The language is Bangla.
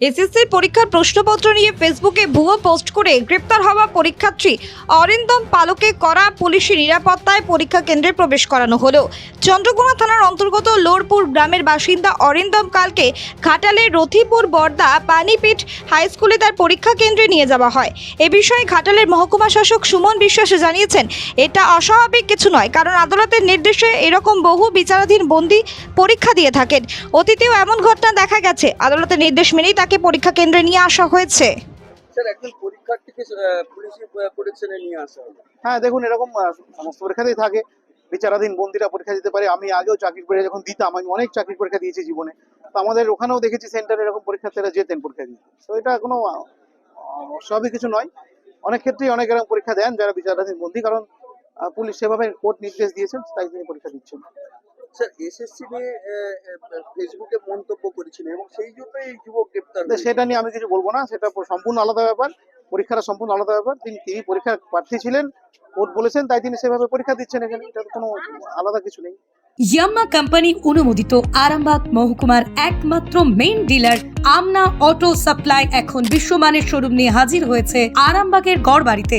এসএসসির পরীক্ষার প্রশ্নপত্র নিয়ে ফেসবুকে ভুয়ো পোস্ট করে গ্রেপ্তার হওয়া পরীক্ষার্থী অরিন্দম পালকে করা পুলিশি নিরাপত্তায় পরীক্ষা কেন্দ্রে প্রবেশ করানো হলো। চন্দ্রকোনা থানার অন্তর্গত লোরপুর গ্রামের বাসিন্দা অরিন্দম কালকে ঘাটালের রথিপুর বর্দা পানিপিঠ হাই স্কুলে তার পরীক্ষা কেন্দ্রে নিয়ে যাওয়া হয়। এ বিষয়ে ঘাটালের মহকুমা শাসক সুমন বিশ্বাস জানিয়েছেন, এটা অস্বাভাবিক কিছু নয়, কারণ আদালতের নির্দেশে এরকম বহু বিচারাধীন বন্দী পরীক্ষা দিয়ে থাকেন। অতীতেও এমন ঘটনা দেখা গেছে, আদালতের নির্দেশ মেনেই তাকে পরীক্ষা কেন্দ্রে নিয়ে আসা হয়েছে? স্যার একজন পরীক্ষার্থীকে আহ, পুলিশি প্রোটেকশনে নিয়ে আসা হ্যাঁ দেখুন এরকম সমস্ত পরীক্ষাতেই থাকে। বিচারাধীন বন্দিরা পরীক্ষা দিতে পারে। আমি আগেও চাকরির পরীক্ষা যখন দিতাম আমি অনেক চাকরির পরীক্ষা দিয়েছি জীবনে। তো আমাদের ওখানেও দেখেছি সেন্টারে এরকম পরীক্ষার্থীরা যেতেন পরীক্ষা দিতে। তো এটা কোনো অস্বাভাবিক কিছু নয়। অনেক ক্ষেত্রেই অনেক এরকম পরীক্ষা দেন যারা বিচারাধীন বন্দী কারণ পুলিশ সেভাবে কোর্ট নির্দেশ দিয়েছেন তাই তিনি পরীক্ষা দিচ্ছেন। স্যার এসএসসি নিয়ে ফেসবুকে মন্তব্য করেছিলেন এবং সেই জন্যই এই যুবক গ্রেপ্তার সেটা নিয়ে আমি কিছু বলব না সেটা সম্পূর্ণ আলাদা ব্যাপার পরীক্ষাটা সম্পূর্ণ আলাদা ব্যাপার। তিনি তিনি পরীক্ষা প্রার্থী ছিলেন কোর্ট বলেছেন তাই তিনি সেভাবে পরীক্ষা দিচ্ছেন এখানে এটা কোনো আলাদা কিছু নেই। ইয়াম্মা কোম্পানি অনুমোদিত আরামবাগ মহকুমার একমাত্র main dealer Amna Auto Supply এখন বিশ্বমানের শোরুম নিয়ে হাজির হয়েছে আরামবাগের গড়বাড়িতে।